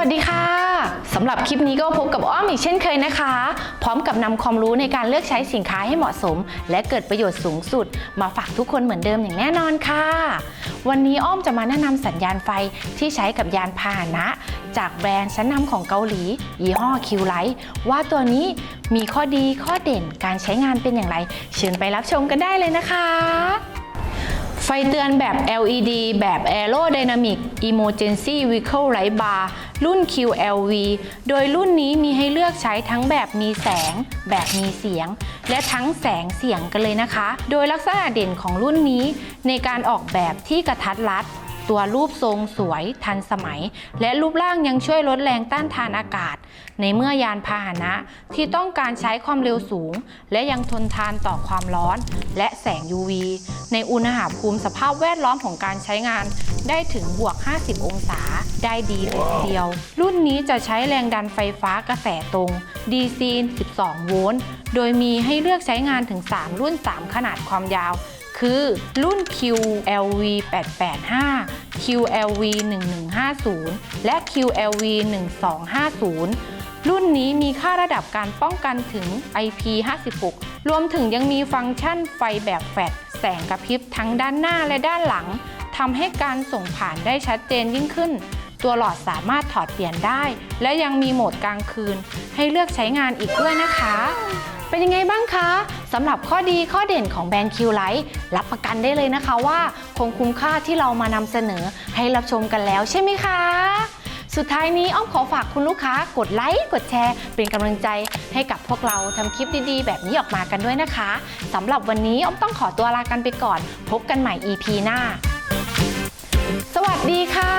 วัสดีค่ะสำหรับคลิปนี้ก็พบกับอ้อมอีกเช่นเคยนะคะ พร้อมกับนำความรู้ในการเลือกใช้สินค้าให้เหมาะสม และเกิดประโยชน์สูงสุด มาฝากทุกคนเหมือนเดิมอย่างแน่นอนค่ะ วันนี้อ้อมจะมาแนะนำสัญญาณไฟที่ใช้กับยานพาหนะ จากแบรนด์ชั้นนำของเกาหลี ยี่ห้อคิวไลท์ว่าตัวนี้มีข้อดีข้อเด่นการใช้งานเป็นอย่างไร เชิญไปรับชมกันได้เลยนะคะ ไฟเตือนแบบ LED แบบ Aerodynamic Emergency Vehicle Light Bar รุ่น QLV โดยรุ่นนี้มีให้เลือกใช้ทั้งแบบมีแสง แบบมีเสียง และทั้งแสงเสียงกันเลยนะคะ โดยลักษณะเด่นของรุ่นนี้ในการออกแบบที่กระทัดรัด ตัวรูปทรงสวยทันสมัย และรูปร่างยังช่วยลดแรงต้านทานอากาศ ในเมื่อยานพาหนะที่ต้องการใช้ความเร็วสูง และยังทนทานต่อความร้อน และแสง UV ในอุณหภูมิสภาพแวดล้อมของการใช้งานได้ถึงบวก 50 องศา ได้ดีเลยทีเดียว รุ่นนี้จะใช้แรงดันไฟฟ้ากระแสตรง DC 12 โวลต์ โดยมีให้เลือกใช้งานถึง 3 รุ่น 3 ขนาดความยาว คือรุ่น QLV 885 QLV 1150 และ QLV 1250รุ่นนี้มีค่าระดับการป้องกันถึง IP56 รวมถึงยังมีฟังก์ชันไฟแบบแฟลชแสงกระพริบทั้งด้านหน้าและด้านหลัง ทำให้การส่งผ่านได้ชัดเจนยิ่งขึ้น ตัวหลอดสามารถถอดเปลี่ยนได้ และยังมีโหมดกลางคืน ให้เลือกใช้งานอีกด้วยนะคะ เป็นยังไงบ้างคะ สำหรับข้อดีข้อเด่นของแบรนด์คิวไลท์รับประกันได้เลยนะคะว่าคงคุ้มค่าที่เรามานำเสนอให้รับชมกันแล้วใช่ไหมคะสุดท้ายนี้อ้อมขอฝากคุณลูกค้ากดไลค์กดแชร์ เป็นกำลังใจให้กับพวกเราทำคลิปดีๆ แบบนี้ออกมากันด้วยนะคะสำหรับวันนี้อ้อมต้องขอตัวลากันไปก่อน พบกันใหม่ EP หน้า สวัสดีค่ะ